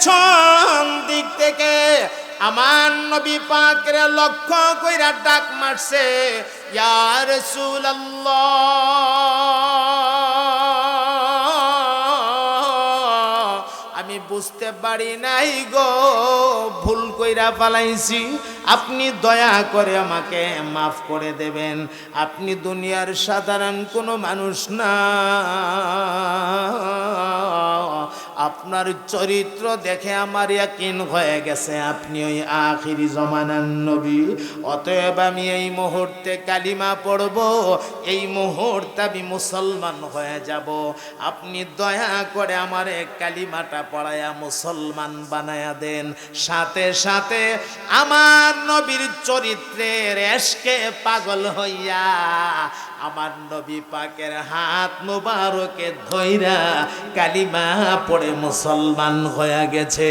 পেছন দিক থেকে আমার নবী পাকের লক্ষ্য কইরা ডাক মারছে ইয়ার আমি বুঝতে পারি নাই গো, ভুল কইরা পালাইছি আপনি দয়া করে আমাকে মাফ করে দেবেন। আপনি দুনিয়ার সাধারণ কোনো মানুষ না। আপনার চরিত্র দেখে আমার ইয়াকিন হয়ে গেছে। আপনি ওই আখিরি জমানার নবী। অতএব আমি এই মুহূর্তে কালিমা পড়ব। এই মুহূর্তে আমি মুসলমান হয়ে যাব। আপনি দয়া করে আমার কালিমাটা পড়ায়া মুসলমান বানায়া দেন। সাথে সাথে আমার নবীর চরিত্রের এসকে পাগল হইয়া আমার নবী পাকের হাত মুবারকে ধইরা কালিমা পড়ে মুসলমান হয়ে গেছে।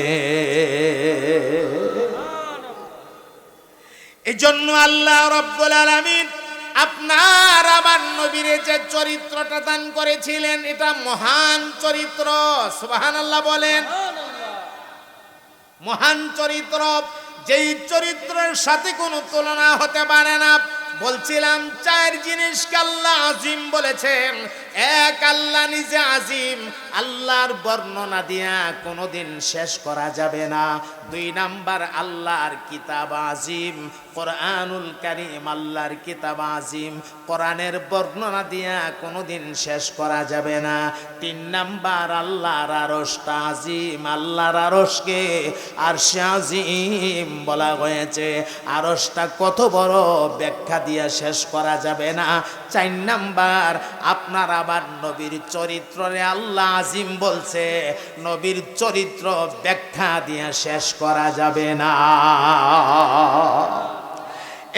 এই জন্য আল্লাহ রব্বুল আলামিন আপনার আমার নবীর যে চরিত্রটা দান করেছিলেন এটা মহান চরিত্র। সুবহানাল্লাহ বলেন। মহান চরিত্র যেই চরিত্রের সাথে কোনো তুলনা হতে পারে না। বলছিলাম, চার জিনিস আল্লাহ আজিম বলেছেন। এক, আল্লাহ নিজে আজিম। আল্লাহর বর্ণনা দিয়া কোনোদিন শেষ করা যাবে না। দুই নাম্বার, আল্লাহর কিতাব আজিম। কোরআনুল কারিম, আল্লাহর কিতাব আজিম। কোরআনের বর্ণনা দিয়া কোনোদিন শেষ করা যাবে না। তিন নাম্বার, আল্লাহর আরশটা আজিম। আল্লাহর আরশকে আর সে আজিম বলা হয়েছে। আরশটা কত বড় ব্যাখ্যা দিয়া শেষ করা যাবে না। চার নাম্বার, আপনার আবার নবীর চরিত্রে আল্লাহ আজিম বলছে, নবীর চরিত্র ব্যাখ্যা দিয়ে শেষ করা যাবে না।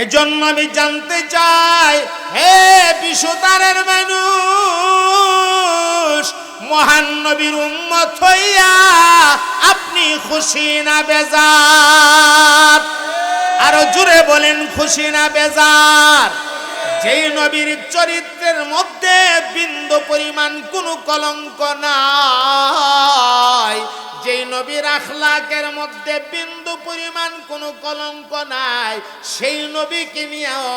এজন্য আমি জানতে চাই, হে বিশ্বতারের মানুষ, মহান নবীর উম্মত হইয়া আপনি খুশি না বেজার? আরও জুড়ে বলেন খুশি না বেজার। যেই নবীর চরিত্রের মধ্যে বিন্দু পরিমাণ কোনো কলঙ্ক নাই, যেই নবীর আখলাকের মধ্যে বিন্দু পরিমাণ কোনো কলঙ্ক নাই। সেই নবীকে নিয়েও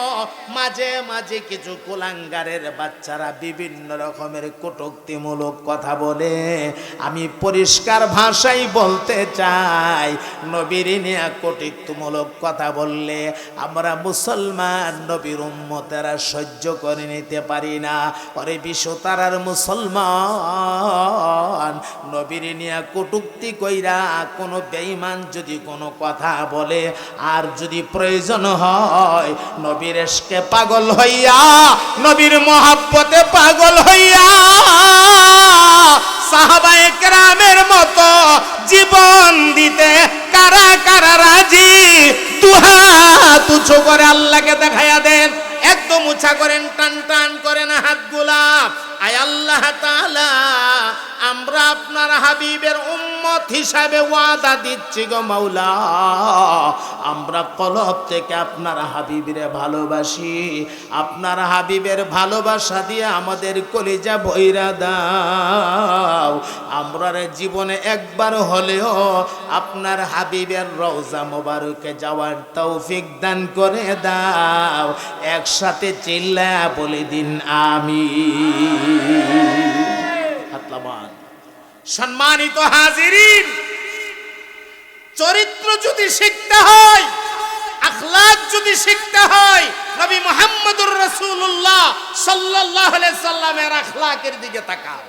মাঝে মাঝে কিছু কুলাঙ্গারের বাচ্চারা বিভিন্ন রকমের কটুক্তিমূলক কথা বলে। আমি পরিষ্কার ভাষাই বলতে চাই, নবীর নিয়ে কটুক্তিমূলক কথা বললে আমরা মুসলমান নবীর উম্মতেরা সহ্য করে নিতে পারি না। পরে বিশ্ব তারার মুসলমান, নবীর নিয়ে কটুক্তি কইরা কোনো বেঈমান যদি কোনো কথা বলে, আর যদি প্রয়োজন হয়, নবীর এসকে পাগল হইয়া, নবীর মহাব্বতে পাগল হইয়া, সাহাবায়ে কেরামের মতো জীবন দিতে কারা কারা রাজি? তুহা তুছো করে আল্লাহকে দেখাইয়া দেন, একদম উঁচা করেন, টান টান করেন হাতগুলা। আয় আল্লাহ তাআলা আমরা আপনার হাবিবের উম্মত হিসাবে ওয়াদা দিচ্ছি গো মাওলা। আমরা কলব থেকে আপনার হাবিবের ভালোবাসি। আপনার হাবিবের ভালোবাসা দিয়ে আমাদের কলিজা ভৈরা দাও। আমরা জীবনে একবার হলেও আপনার হাবিবের রওজা মোবারকে যাওয়ার তৌফিক দান করে দাও। একসাথে চিল্লা বলে দিন আমি হাতলাবান সম্মানিত হাজিরিন, চরিত্র যদি শিখতে হয়, আখলাক যদি শিখতে হয়, নবী মুহাম্মদুর রাসূলুল্লাহ সাল্লাল্লাহু আলাইহি সাল্লামের আখলাকের দিকে তাকাও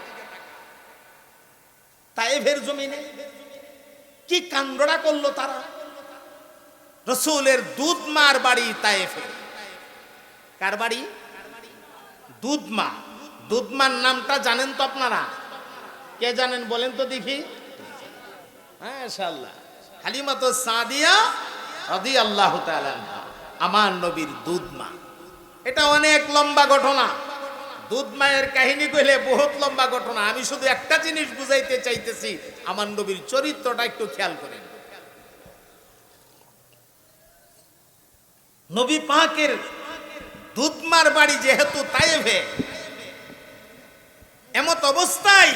তাইফের জমিনে কি কাণ্ডটা করল তারা? রসুলের দুধমার বাড়ি তাইফে। কার বাড়ি? দুধমা দুধমার নামটা জানেন তো আপনারা? কে জানেন বলেন তো দেখি? হ্যাঁ হালিমা তো সাদিয়া আল্লাহ আমার নবীর দুধমা এটা অনেক লম্বা ঘটনা। দুধ মায়ের কাহিনী কইলে বহুত লম্বা ঘটনা। আমি শুধু একটা জিনিস বুঝাইতে চাইতেছি, আমার নবীর চরিত্রটা একটু খেয়াল করেন। নবী পাকের দুধমার বাড়ি যেহেতু তাইভে এমত অবস্থায়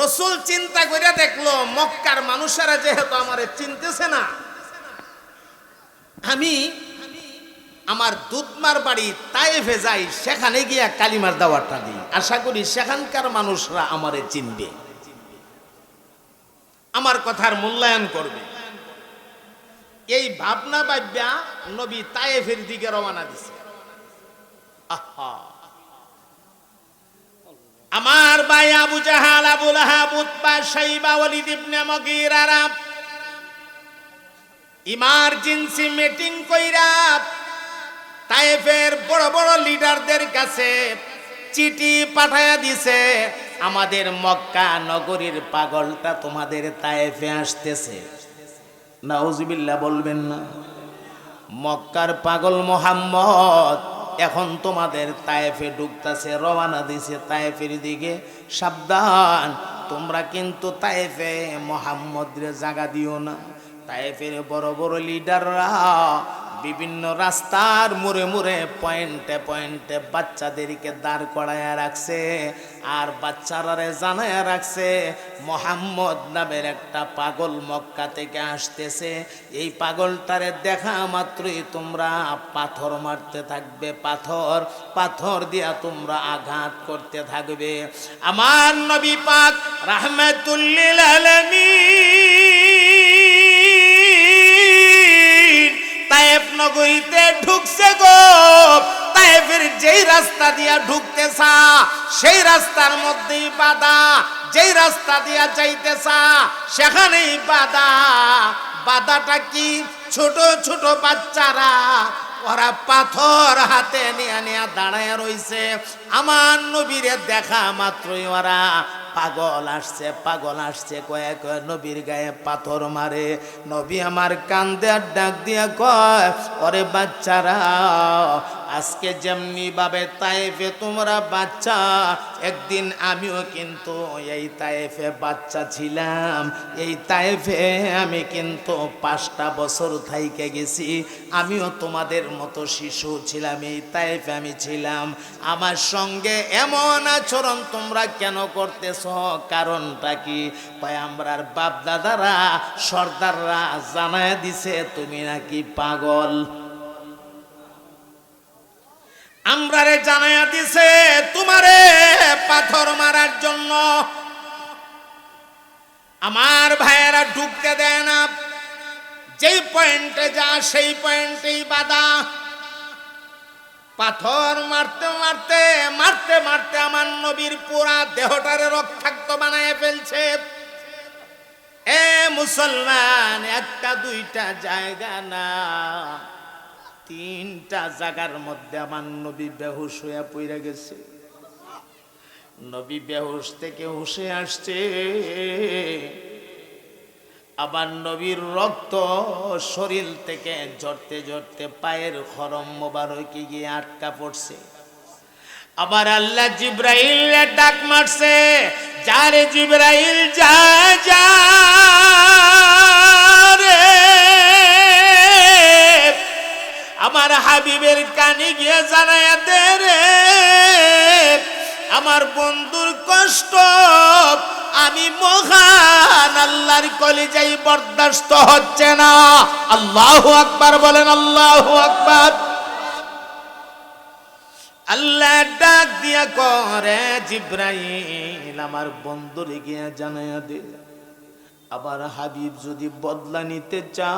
রসুল চিন্তা করে দেখল, মক্কার মানুষেরা যেহেতু আমারে চিনতেছে না, আমি আমার দুধমার বাড়ি তাইফে যাই, সেখানে গিয়া কালিমার দাওয়াতটা দিই। আশা করি সেখানকার মানুষরা আমারে চিনবে। আমার কথার মূল্যায়ন করবে। এই ভাবনা ভাব্যা নবী তায়েফের দিকে রওনা দিছে। আহা! আমার ভাই Abu Jahl Abu Lahab Utba, Shaiba, Walid ibn emergency meeting কইরা তায়েফের বড় বড় লিডারদের কাছে চিঠি পাঠায়া দিছে, আমাদের মক্কা নগরীর পাগলটা তোমাদের তায়েফে আসতেছে। নাউজুবিল্লাহ বলবেন না। মক্কার পাগল মোহাম্মদ এখন তোমাদের তায়েফে ঢুকতাছে রবানা দিছে তায়েফের দিকে। সাবধান, তোমরা কিন্তু তায়েফে মোহাম্মদের জাগা দিও না। তায়েফের বড় বড় লিডাররা বিভিন্ন রাস্তার মুড়ে মুড়ে পয়েন্টে পয়েন্টে বাচ্চাদেরকে দাঁড় করাইয়া রাখছে, আর বাচ্চারারে জানাইয়া রাখছে, মোহাম্মদ নামের একটা পাগল মক্কা থেকে আসতেছে। এই পাগলটারে দেখা মাত্রই তোমরা পাথর মারতে থাকবে, পাথর পাথর দিয়া তোমরা আঘাত করতে থাকবে। আমার নবী পাক রাহমাতুল্লিল আলামিন তায়েফ নগরীতে ঢুকছে গো। তায়েফের যেই রাস্তা দিয়া ঢুকতেছা, সেই রাস্তার মধ্যেই বাধা। যেই রাস্তা দিয়া যাইতেছা, সেখানেই বাধা। বাধাটা কি? ছোট ছোট বাচ্চারা, ওরা পাথর হাতে নিয়ে নিয়ে দাঁড়ায় রইছে। আমার নবীরে দেখা মাত্রই ওরা পাগল আসছে পাগল আসছে কয়েক কয়ে, নবীর গায়ে পাথর মারে। নবী আমার কান্দে ডাক দিয়ে কয়, ওরে বাচ্চারা আজকে যেমনি ভাবে তাইফে তোমরা বাচ্চা, একদিন আমিও কিন্তু এই তাইফে বাচ্চা ছিলাম। এই তাইফে আমি কিন্তু পাঁচটা বছর থাইকে গেছি, আমিও তোমাদের মতো শিশু ছিলাম, এই তাইফে আমি ছিলাম। আমার সঙ্গে এমন আচরণ তোমরা কেন করতেছ? কারণটা কি? আমরার বাপ দাদারা সর্দাররা জানায় দিছে, তুমি নাকি পাগল। আমরারে জানায়া দিছে, তোমারে পাথর মারার জন্য। আমার ভাইয়েরা ঢুকতে দেয় না। যেই পয়েন্টে যা, সেই পয়েন্টেই বাধা। পাথর মারতে মারতে মারতে মারতে আমার নবীর পুরা দেহটারে রক্তাক্ত বানায় ফেলছে। এ মুসলমান, একটা দুইটা জায়গা না। তিনটা জায়গার মধ্যে আমার নবী বেহুশ হইয়া পইরা গেছে। নবী বেহুশ থেকে হুশে আসছে। আবার নবীর রক্ত শরীর থেকে ঝরতে ঝরতে পায়ের খরম মোবারকে গিয়ে আটকা পড়ছে। আবার আল্লাহ জিব্রাইল ডাক মারছে, যারে জিব্রাইল, যা যা। আমার হাবিবের কানে গিয়ে জানায়া দে রে। আমার বন্ধুর কষ্ট, আমি মহান আল্লাহর কলিজাই বরদাস্ত হচ্ছে না। আল্লাহ আকবার বলেন, আল্লাহ আকবার। আল্লাহ ডাক দিয়া করে, জিব্রাইল আমার বন্ধুরে গিয়া জানায়া দে। আবার হাবিব যদি বদলা নিতে চা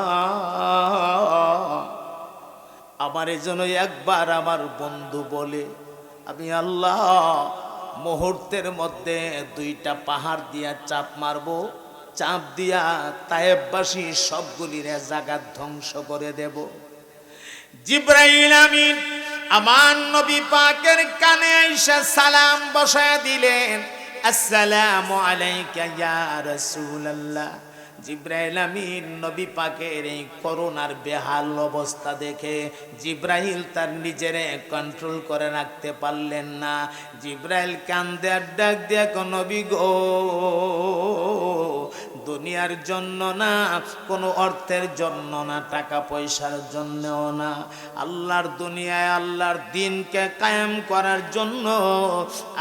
আমার জন্য একবার আমার বন্ধু বলে, আমি আল্লাহ, মুহূর্তের মধ্যে দুইটা পাহাড় দিয়া চাপ মারবো, চাপ দিয়া তায়েববাসী সবগুলির জাগাত ধ্বংস করে দেব। জিব্রাইল আমিন আমার নবী পাকের কানে এসে সালাম বসায় দিলেন, আসসালামু আলাইকা ইয়া রাসূলুল্লাহ। জিব্রাইল আমিন নবী পাকের এই করোনার বেহাল অবস্থা দেখে জিব্রাহিল তার নিজেরে কন্ট্রোল করে রাখতে পারলেন না। জিব্রাইল কান্দে ডাক দিয়ে নবী গো! দুনিয়ার জন্য না, কোনো অর্থের জন্য না, টাকা পয়সার জন্যও না। আল্লাহর দুনিয়ায় আল্লাহর দিনকে কায়েম করার জন্য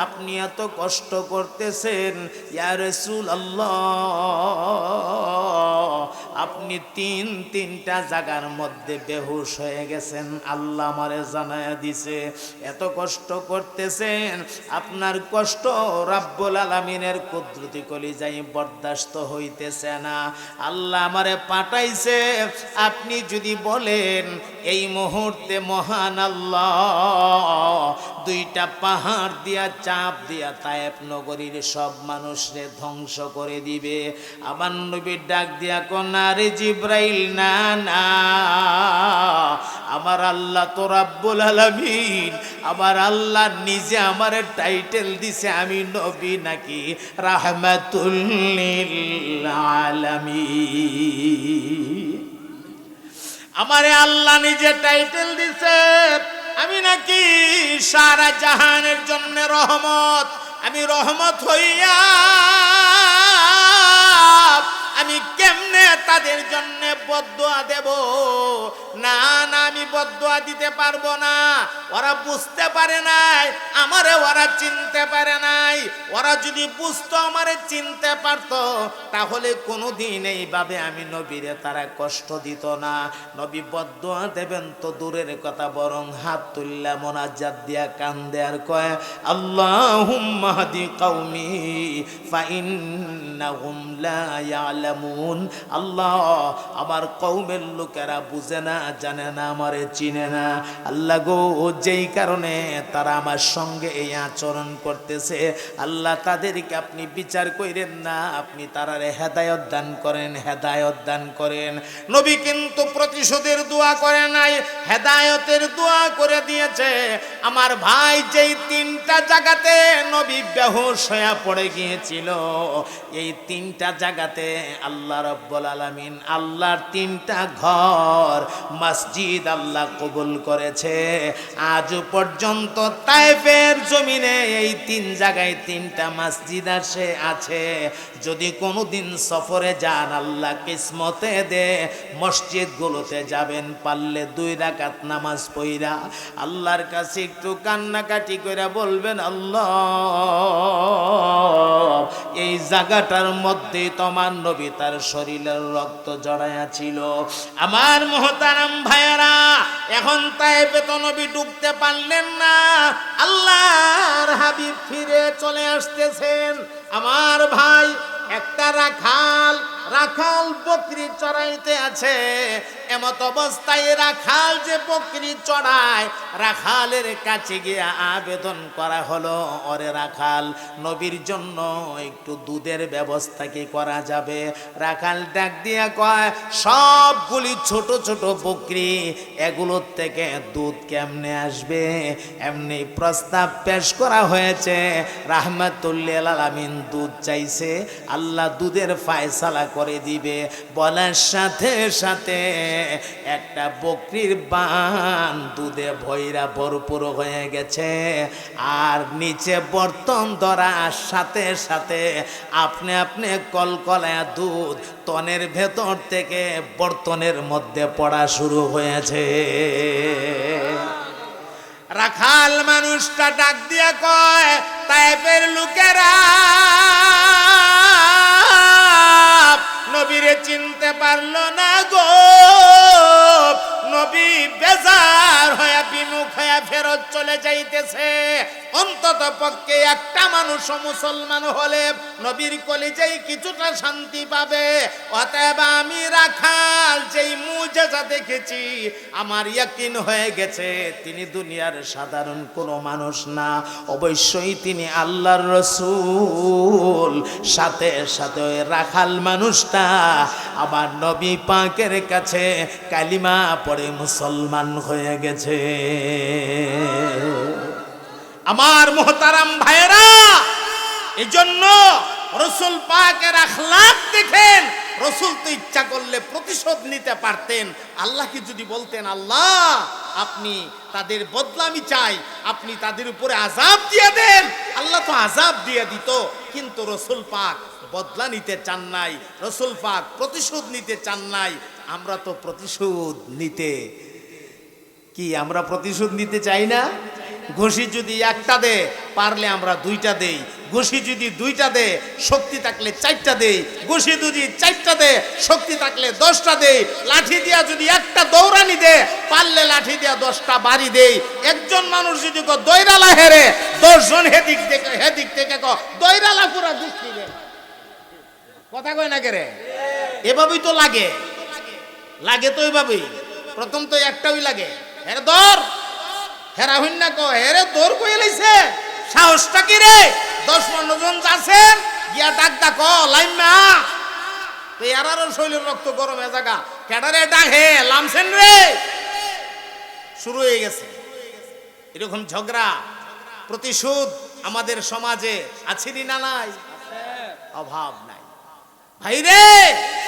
আপনি এত কষ্ট করতেছেন, ইয়া রসুল আল্লাহ আপনি তিন, তিনটা জায়গার মধ্যে বেহুশ হয়ে গেছেন। আল্লাহ আমারে জানায় দিছে, এত কষ্ট করতেছেন, আপনার কষ্ট রাব্বুল আলামিনের কুদরতি কলিজাই বরদাস্ত হইতেছে না। আল্লাহ আমারে পাঠাইছে, আপনি যদি বলেন, এই মুহূর্তে মহান আল্লাহ, দুইটা পাহাড় দিয়া চাপ দিয়া তায়েব নগরীর সব মানুষরে ধ্বংস করে দিবে। আমার নবীর ডাক দিয়া কন্যারে জিব্রাইল, না না, আমার আল্লাহ তো রাব্বুল আলামিন আমার আল্লাহ নিজে আমার টাইটেল দিছে, আমি নবী নাকি? রাহমাতুল্লিল আলামিন। আমারে আল্লাহ নিজে টাইটেল দিছে, আমি নাকি সারা জাহানের জন্য রহমত? আমি রহমত হইয়া আমি কেমনে তাদের জন্য বদুয়া দেব? না না, আমি বদুয়া দিতে পারব না। ওরা বুঝতে পারে নাই, আমারে ওরা চিনতে পারে নাই। ওরা যদি বুঝতো, আমারে চিনতে পারতো, তাহলে কোনোদিন এইভাবে আমি নবীরে তারা কষ্ট দিত না। নবী বদুয়া দেবেন তো দূরের কথা, বরং হাত তুললা মোনাজাত দিয়া কান দেয়ার কয়, আল্লাহুম্মা হাদি কওমি, ফাইন্নাহুম লা ইয়ালামুন আল্লাহ, আমার কওমের লোকেরা বুঝে না, জানে না, আমারে চিনে না। আল্লাহ গো, যেই কারণে তারা আমার সঙ্গে এই আচরণ করতেছে, আল্লাহ তাদেরকে আপনি বিচার কইরেন না, আপনি তারারে হেদায়ত দান করেন, হেদায়ত দান করেন। নবী কিন্তু প্রতিশোধের দোয়া করে নাই, হেদায়তের দোয়া করে দিয়েছে। আমার ভাই যেই তিনটা জায়গাতে নবী বেহুশ হয়ে পড়ে গিয়েছিল, এই তিনটা জায়গাতে আল্লাহ রব্বুল আলামিন আল্লাহর তিনটা ঘর মসজিদ আল্লাহ কবুল করেছে। আজ পর্যন্ত তাইফের জমিনে এই তিন জায়গায় তিনটা মসজিদ আসে, আছে। যদি কোনোদিন সফরে যান, আল্লাহ কিসমতে দে। মসজিদগুলোতে যাবেন, পারলে দুই রাকাত নামাজ পইরা আল্লাহর কাছে একটু কান্নাকাটি করে বলবেন, আল্লাহ, এই জায়গাটার মধ্যে তোমার নবী তার শরীরের রক্ত জড়াইয়া ছিল। আমার মহতারাম ভাইয়ারা, এখন তাই বেতনবি ডুবতে পারলেন না। আল্লাহর হাবিব ফিরে চলে আসতেছেন। আমার ভাই একটা রাখাল রাখাল বকরি চড়াইতে আছে। এমত অবস্থায় রাখাল যে বকরি চড়ায়, রাখালের কাছে গিয়ে আবেদন করা হলো, ওরে রাখাল, নবীর জন্য একটু দুধের ব্যবস্থা কি করা যাবে? রাখাল ডাক দিয়া কয়, সবগুলি ছোট ছোট বকরি, এগুলোর থেকে দুধ কেমনে আসবে? এমনি প্রস্তাব পেশ করা হয়েছে, রাহমাতুল্লিল আলামিন দুধ চাইছে, আল্লাহ দুধের ফায়সালা করে দিবে। বলার সাথে সাথে একটা বকরির বান দুধে ভৈরা ভরপুর হয়ে গেছে। আর নিচে বর্তন ধরার সাথে সাথে আপনি আপনি কলকলায় দুধ তনের ভেতর থেকে বর্তনের মধ্যে পড়া শুরু হয়েছে। রাখাল মানুষটা ডাক দিয়া কয়, তাইপের লোকেরা নবীরে চিনতে পারল না গো। নবী বেজার হয়ে বিমুখ ফেরত চলে যাইতেছে। অন্তত পক্ষে একটা মানুষ মুসলমান হলে নবীর কলিজাই কিছুটা শান্তি পাবে। অতএব আমি রাখাল, যেই মুজেজা দেখেছি, আমার ইয়াকিন হয়ে গেছে। তিনি দুনিয়ার সাধারণ কোনো মানুষ না। অবশ্যই তিনি আল্লাহর রসুল। সাথে সাথে রাখাল মানুষটা আমার নবী পাকের কাছে কালিমা পড়ে মুসলমান হয়ে গেছে। আমার মোহতারাম ভাইয়েরা এই জন্য রসুল পাকের আখলাক দেখেন। রসুল তো ইচ্ছা করলে প্রতিশোধ নিতে পারতেন। আল্লাহকে যদি বলতেন, আল্লাহ, আপনি তাদের বদলামি চাই। আপনি তাদের উপরে আজাব দিয়ে দেন। আল্লাহ তো আজাব দিয়ে দিত, কিন্তু রসুল পাক বদলা নিতে চান নাই। রসুল পাক প্রতিশোধ নিতে চান নাই। আমরা তো প্রতিশোধ নিতে কি আমরা প্রতিশোধ নিতে চাই না? ঘষি যদি একটা দে, পারলে আমরা দুইটা দেই। ঘষি যদি দুইটা দে, শক্তি থাকলে চারটা দেই। ঘষি যদি চারটা দে, শক্তি থাকলে দশটা দেই। লাঠি দিয়া যদি একটা দৌড়ানি দে, পারলে লাঠি দিয়া দশটা বাড়ি দেই। একজন মানুষ যদি কো দৈরালা হেরে দশজন হেদিক থেকে হেদিক থেকে কো দৈরালা পুরা দুষ্টি দে কথা কয় না কেরে এভাবেই তো লাগে। লাগে তো এভাবেই। প্রথম তো একটাই লাগে। হেরে দর হেরা হইন না কো হেরে দৌড় কই লাইছে। সাহসটা কি রে? দশ পনেরো জন যাচ্ছেন, গিয়া ডাক ডাক লাইমা তো এরারও শৈলের রক্ত গরমে জায়গা ক্যাডারে ডাক, হে, লামছেন রে। শুরু হয়ে গেছে। এরকম ঝগড়া, প্রতিশোধ আমাদের সমাজে আছে না নাই? অভাব নাই। ভাইরে,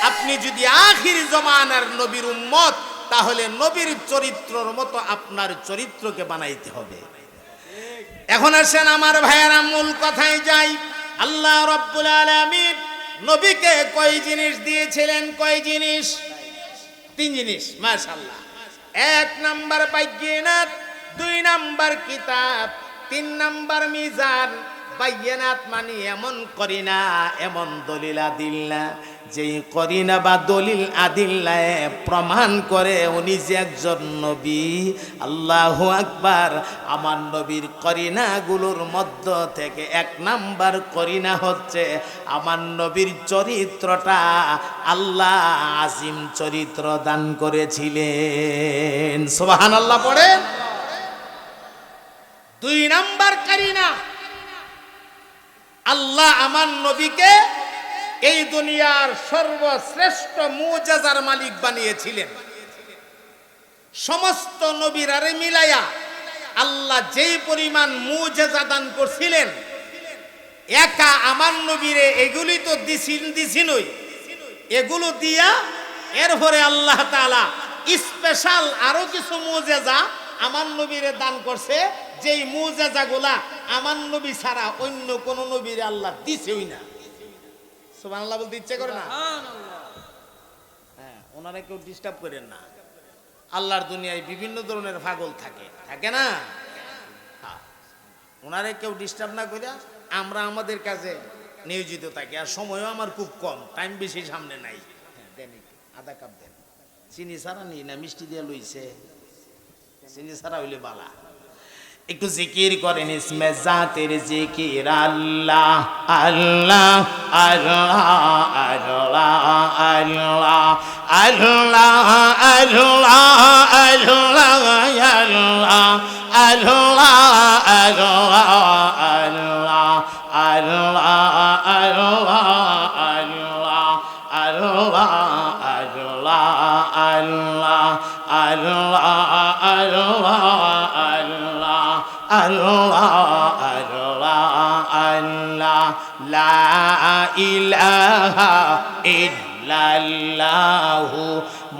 আপনি যদি আখির জমানার নবীর উম্মত তাহলে নবীর চরিত্রর মতো আপনার চরিত্রকে বানাইতে হবে। এখন আসেন আমার ভাইয়েরা, মূল কথায় যাই। আল্লাহ রব্বুল আলামিন নবীকে কয় জিনিস দিয়েছিলেন? কয় জিনিস? তিন জিনিস মাশাল্লাহ এক নাম্বার বাইজ্ঞানাত দুই নাম্বার কিতাব, তিন নাম্বার মিজান। বাইয়ানাত মানে এমন করি না এমন দলিল আদিল্লা। যেই করিনা বা দলিল আদিল্লায় প্রমাণ করে, উনি যে একজন নবী, আল্লাহ আকবার। আমার নবীর করিনাগুলোর মধ্য থেকে এক নাম্বার করিনা হচ্ছে আমার নবীর চরিত্রটা আল্লাহ আজিম চরিত্র দান করেছিলেন। সোবাহান আল্লাহ পড়ে দুই নাম্বার করিনা, আল্লাহ আমার নবীকে এই দুনিয়ার সর্বশ্রেষ্ঠ মুজাজার মালিক বানিয়েছিলেন। সমস্ত নবীরারে মিলাইয়া আল্লাহ যেই পরিমাণ মুজাজা দান করছিলেন, একা আমার নবীরে এগুলি তো দিছিন দিছিনই এগুলো দিয়া এরপরে আল্লাহ তাআলা স্পেশাল আরও কিছু মুজেজা আমার নবীরে দান করছে, যেই মুজেজাগুলা আমার নবী ছাড়া অন্য কোন নবীরে আল্লাহ দিছেই না। সুবহানাল্লাহ বলতে ইচ্ছে করে না? হ্যাঁ ওনারা কেউ ডিস্টার্ব করেন না। আল্লাহর দুনিয়ায় বিভিন্ন ধরনের পাগল থাকে। থাকে না? হ্যাঁ। ওনারে কেউ ডিস্টার্ব না করে আমরা আমাদের কাজে নিয়োজিত থাকি। আর সময়ও আমার খুব কম টাইম বেশি সামনে নাই। হ্যাঁ, দেন আধা কাপ দেন। চিনি ছাড়া নি না মিষ্টি দিয়ে লইছে। চিনি ছাড়া হইলে বালা। একটু জিকির করেন ইসমে জাতের জিকির আল্লাহ আল্লাহ আল্লাহ আল্লাহ আল্লাহ আল্লাহ আল্লাহ আল্লাহ আল্লাহ আল্লাহ আল্লাহ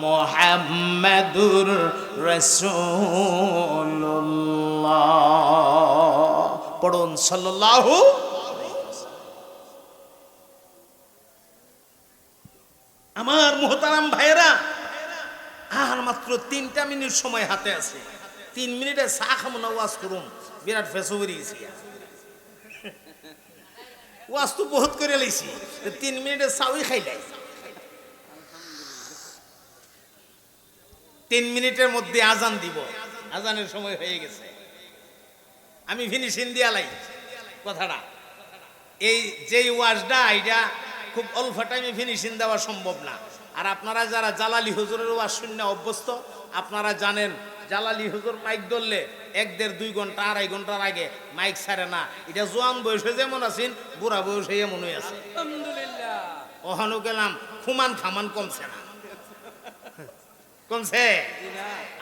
মুহাম্মাদুর পড়ুন সাল্লাল্লাহু আমার মোহতারাম ভাইয়েরা, আর মাত্র তিনটা মিনিট সময় হাতে আছে। তিন মিনিটে চা খামো না, ওয়াজ করুন। বিরাট ফেসো বেরিয়ে গেছি। ওয়াজ তো বহুত করে লাইছি। তিন মিনিটে চাউই খাইলাই তিন মিনিটের মধ্যে আজান দিব। আজানের সময় হয়ে গেছে। আমি ফিনিশিং দিয়া লাই। কথাটা। এই যেই ওয়াজটা এটা খুব অল্প টাইমে ফিনিশিং দেওয়া সম্ভব না। আর আপনারা যারা জালালি হুজুরের ওয়াজ শূন্য অভ্যস্ত আপনারা জানেন জালালি হুজুর মাইক ধরলে এক দেড় দুই ঘণ্টা আড়াই ঘণ্টার আগে মাইক ছাড়ে না। এটা জোয়ান বয়সে যেমন আছেন বুড়া বয়সে এমন হয়ে আছে ওখানেও গেলাম খুমান খামান কমছে না। কমছে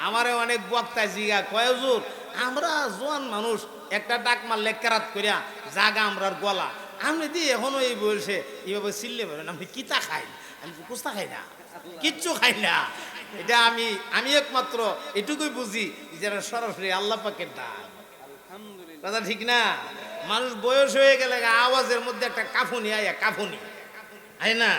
আমারে অনেক বক্তা জিগা কয়, হুজুর, আমরা জোয়ান মানুষ, একটা ডাক মারলে কেরাত করিয়া জাগা আমরার গলা। আমি দি এখনও এই বয়সে এইভাবে চিল্লে পারেন আমি কিতা খাই? আমি কুস্তা খাই না, কিচ্ছু খাই না। এটা আমি আমি একমাত্র এটুকুই বুঝি যারা সরাসরি আল্লাহ পাকের ডাক। কথা ঠিক না? মানুষ বয়স হয়ে গেলে আওয়াজের মধ্যে একটা কাফুনি, আয়া কাফুনি। আই না?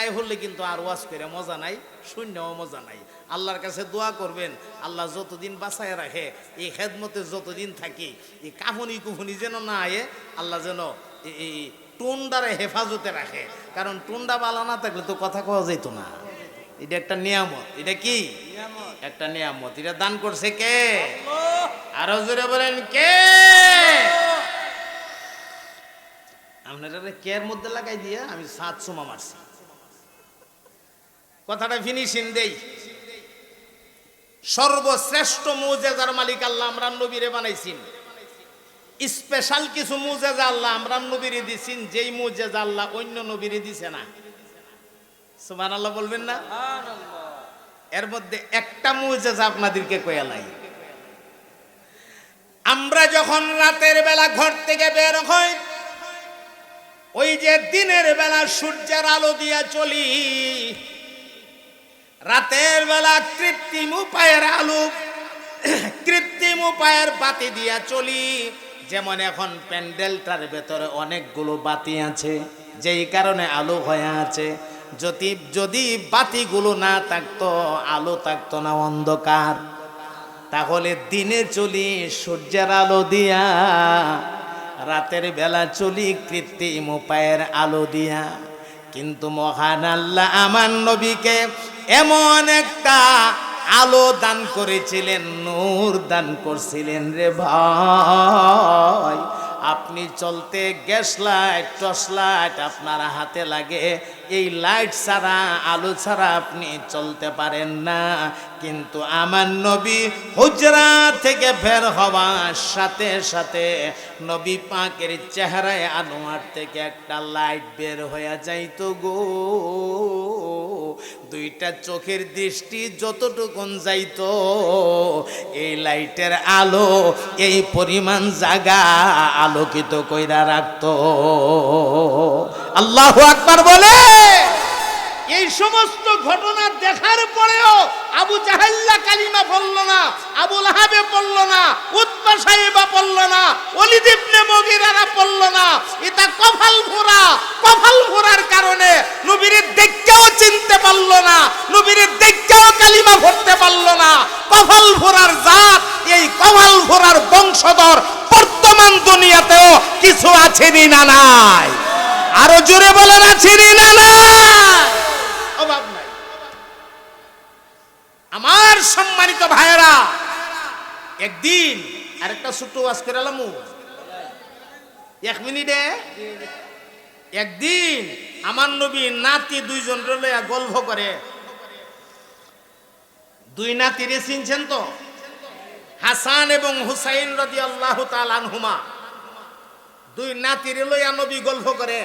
আয় হলে কিন্তু আর ওয়াজ করে মজা নাই শূন্যও মজা নাই। আল্লাহর কাছে দোয়া করবেন আল্লাহ যতদিন বাঁচায় রাখে এই খেদমতে যতদিন থাকি এই কাহনি কুহনি যেন না আয়ে আল্লাহ যেন এই টুন্ডারে হেফাজতে রাখে। কারণ টুন্ডা বালা না থাকলে তো কথা কওয়া যেত না। এটা একটা নিয়ামত। এটা কি? একটা নিয়ামত। এটা দান করছে কে? আরও জোরে বলেন কে? আপনারা কের মধ্যে লাগাই দিয়ে আমি সাত সোমা মারছি। কথাটা ফিনিশিং দেই। সর্বশ্রেষ্ঠ মুজেজার মালিক আল্লাহ আমরা নবীরে বানাইছেন। স্পেশাল কিছু মুজেজা আল্লাহ আমরা নবীরে দিছেন যেই মুজেজা আল্লাহ অন্য নবীরে দিছে না। সুমান আল্লাহ বলবেন না? এর মধ্যে একটা মুজেজা আপনাদেরকে কয়ালাই আমরা যখন রাতের বেলা ঘর থেকে বের হই ওই যে দিনের বেলা সূর্যের আলো দিয়া চলি রাতের বেলা কৃত্রিম উপায়ের আলু, কৃত্রিম উপায়ের বাতি দিয়া চলি। যেমন এখন প্যান্ডেলটার ভেতরে অনেকগুলো বাতি আছে, যেই কারণে আলো হয়ে আছে। যদি যদি বাতিগুলো না থাকতো, আলো থাকতো না অন্ধকার। তাহলে দিনে চলি সূর্যের আলো দিয়া, রাতের বেলা চলি কৃত্রিম উপায়ের আলো দিয়া। কিন্তু মহান আল্লাহ আমার নবীকে এমন একটা আলো দান করেছিলেন, নূর দান করছিলেন রে ভাই। আপনি চলতে গ্যাস লাইট, টর্চ লাইট আপনার হাতে লাগে। এই লাইট ছাড়া, আলো ছাড়া আপনি চলতে পারেন না। কিন্তু আমার নবী হুজরা থেকে বের হওয়ার সাথে সাথে নবী পাকের চেহারায় আনোয়ার থেকে একটা লাইট বের হয়ে যাইতো গো। দুইটা চোখের দৃষ্টি যতটুকুন যাইত, এই লাইটের আলো, এই পরিমাণ জাগা আলোকিত কইরা রাখত। আল্লাহ আকবার বলে সমস্ত ঘটনা দেখার পরেও আবু জাহাল্লা কালিমা পড়ল না আবু লাহাবে পড়ল না উৎপা সাহেবা পড়ল না অলিদ ইবনে মগিরারা পড়ল না। এটা কফাল ভোরা কফাল ভোরার কারণে নবীরে দেখতেও চিনতে পারল না, নবীরে দেখতেও কালিমা ভরতে পারল না। কফাল ভোরার জাত, এই কফাল ভোরার বংশধর বর্তমান দুনিয়াতেও কিছু আছেনি না নাই? আরও জোরে বলেন আছেনি না নাই? অভাব নাই। আমার সম্মানিত ভাইয়েরা, একদিন আরেকটা ছোট্ট ওয়াজ করে এলাম এক মিনিটে। একদিন আমার নবী নাতি দুইজন লইয়া গল্প করে। দুই নাতিরে চিনছেন তো? হাসান এবং হুসাইন রদি আল্লাহ আনহুমা। দুই নাতিরে লইয়া নবী গল্প করে।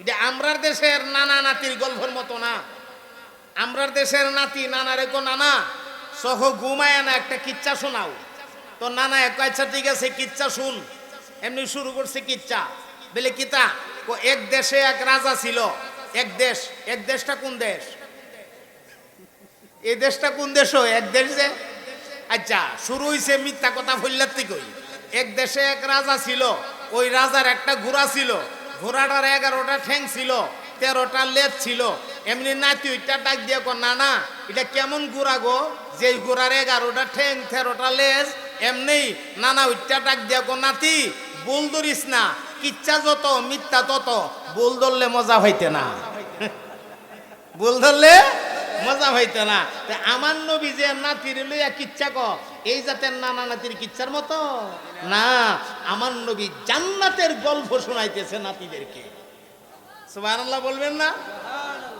এটা আমরার দেশের নানা নাতির গল্পের মতো না। আমরার দেশের নাতি নানারে কো নানা, সহ ঘুমায় না একটা কিচ্ছা শোনাও। তো নানা এক আচ্ছা ঠিক আছে, কিচ্ছা শুন। এমনি শুরু করছে কিচ্ছা। বলে, কিতা? ও এক দেশে এক রাজা ছিল। এক দেশ, এক দেশটা কোন দেশ? এই দেশটা কোন দেশ এক দেশ যে? আচ্ছা শুরু হয়েছে মিথ্যা কথা ফল্লার থেকে এক দেশে এক রাজা ছিল। ওই রাজার একটা ঘোড়া ছিল। ঘোড়াটার এগারোটা ঠ্যাং ছিল, তেরোটা লেজ ছিল। এমনি নাতি ওইটা ডাক দিয়ে কো না না এটা কেমন ঘোড়া গো? যে ঘোড়ার এগারোটা ঠ্যাং, তেরোটা লেজ, এমনি নানা ওইটা ডাক দিয়ে কো নাতি, বল ধরিস না, কিচ্ছা যত, মিথ্যা তত, বল ধরলে মজা হইতে না। বল ধরলে মজা হইতো না। তা আমার নবী যে নাতির লইয়া কিচ্ছা ক এই জাতের নানা নাতির কিচ্ছার মতো? না, আমার নবী জান্নাতের গল্প শোনাইতেছে নাতিদেরকে। সুবহানাল্লাহ বলবেন না?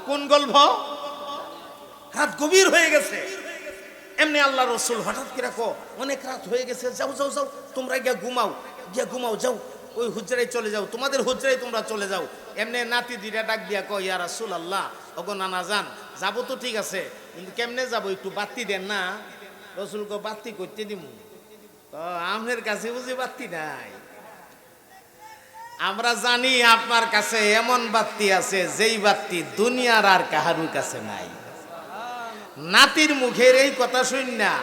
কোন গল্প? রাত গভীর হয়ে গেছে। এমনি আল্লাহ রসুল হঠাৎ কি রাখো অনেক রাত হয়ে গেছে, যাও যাও যাও, তোমরা গিয়া ঘুমাও গিয়া ঘুমাও, যাও। ওই হুজরাই চলে যাও, তোমাদের হুজরাই তোমরা চলে যাও। এমনি নাতি দিটা ডাক দিয়া কয়, ইয়া রাসূল আল্লাহ ওগো নানা যান যাব তো ঠিক আছে, কিন্তু কেমনে যাব, একটু বাতি দেন না? রসুল কো বাতি করতে দিমু। আমের কাছে বুঝি বাতি নাই। আমরা জানি আপনার কাছে এমন বাতি আছে, যেই বাতি দুনিয়ার আর কাহারুর কাছে নাই। নাতির মুখের এই কথা শুন না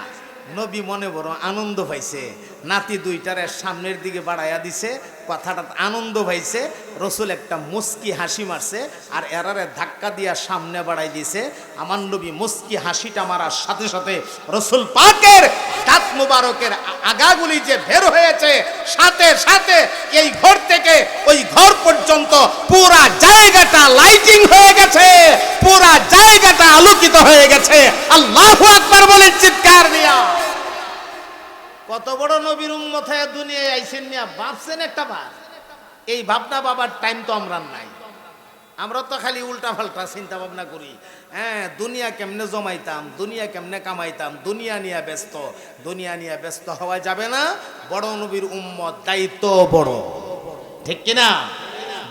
নবী মনে বড় আনন্দ পাইছে। নাতি দুইটারে সামনের দিকে বাড়াইয়া দিছে, কথাটা আনন্দ পাইছে। রসুল একটা মুস্কি হাসি মারছে আর এরারে ধাক্কা দিয়া সামনে বাড়াই দিছে। আমার নবী মুস্কি হাসিটা মারার সাথে সাথে রসুল পাকের দাঁত মুবারকের আগাগুলি যে বের হয়েছে, সাথে সাথে এই ঘর থেকে ওই ঘর পর্যন্ত পুরা জায়গাটা লাইটিং হয়ে গেছে, পুরা জায়গাটা আলোকিত হয়ে গেছে। আল্লাহু আকবার বলে চিৎকার দিয়া। কত বড় নবীর উম্মত হয়ে দুনিয়ায় আইসেন নিয়া ভাবছেন একটা বার। এই ভাবনা বাবার টাইম তো আমরা নাই। আমরা তো খালি উল্টা পাল্টা চিন্তা ভাবনা করি। হ্যাঁ দুনিয়া কেমনে জমাইতাম, দুনিয়া কেমনে কামাইতাম, দুনিয়া নিয়ে ব্যস্ত, দুনিয়া নিয়ে ব্যস্ত হওয়া যাবে না। বড় নবীর উম্মত দায়িত্ব বড়। ঠিক কিনা?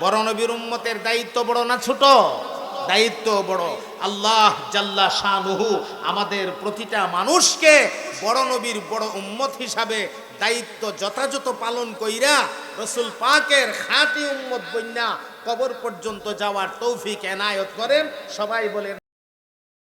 বড় নবীর উম্মতের দায়িত্ব বড় না ছোট? দায়িত্ব বড়। আল্লাহ জাল্লা শাহনুহু আমাদের প্রতিটা মানুষকে বড় নবীর বড় উম্মত হিসাবে দায়িত্ব যথাযথ পালন কইরা রসুল পাকের খাঁটি উম্মত বন্যা কবর পর্যন্ত যাওয়ার তৌফিক এনায়ত করেন। সবাই বলেন